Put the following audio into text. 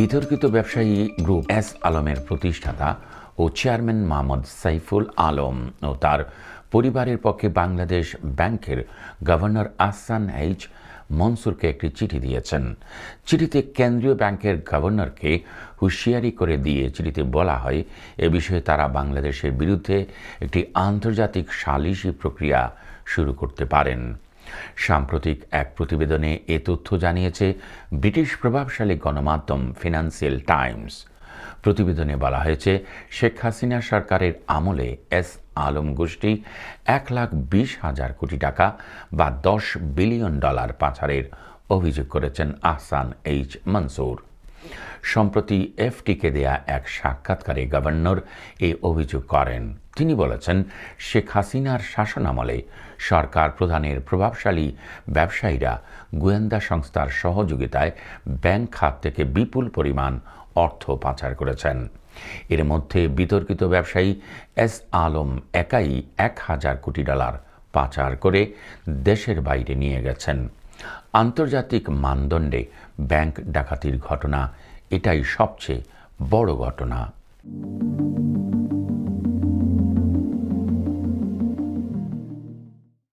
বিতর্কিত ব্যবসায়ী group S আলমের প্রতিষ্ঠাতা ও চেয়ারম্যান মোহাম্মদ সাইফুল আলম ও তার পরিবারের পক্ষে বাংলাদেশ ব্যাংকের গভর্নর আহসান এইচ মনসুরকে একটি চিঠি দিয়েছেন। চিঠিতে কেন্দ্রীয় ব্যাংকের গভর্নরকে হুঁশিয়ারি করে দিয়ে চিঠিতে বলা হয়, এ বিষয়ে তারা বাংলাদেশের বিরুদ্ধে একটি আন্তর্জাতিক সালিশি প্রক্রিয়া শুরু করতে পারেন। সাম্প্রতিক এক প্রতিবেদনে এ তথ্য জানিয়েছে ব্রিটিশ প্রভাবশালী গণমাধ্যম ফিনান্সিয়াল টাইমস। প্রতিবেদনে বলা হয়েছে, শেখ হাসিনা সরকারের আমলে এস আলম গোষ্ঠী এক লাখ বিশ হাজার কোটি টাকা বা দশ বিলিয়ন ডলার পাচারের অভিযোগ করেছেন আহসান এইচ মনসুর। সম্প্রতি এফটিকে দেয়া এক সাক্ষাৎকারে গভর্নর এই অভিযোগ করেন। তিনি বলেছেন, শেখ হাসিনার শাসনামলে সরকার প্রধানের প্রভাবশালী ব্যবসায়ীরা গোয়েন্দা সংস্থার সহযোগিতায় ব্যাংক খাত থেকে বিপুল পরিমাণ অর্থ পাচার করেছেন। এর মধ্যে বিতর্কিত ব্যবসায়ী এস আলম একাই এক হাজার কোটি ডলার পাচার করে দেশের বাইরে নিয়ে গেছেন। আন্তর্জাতিক মানদণ্ডে ব্যাংক ডাকাতির ঘটনা এটাই সবচেয়ে বড় ঘটনা।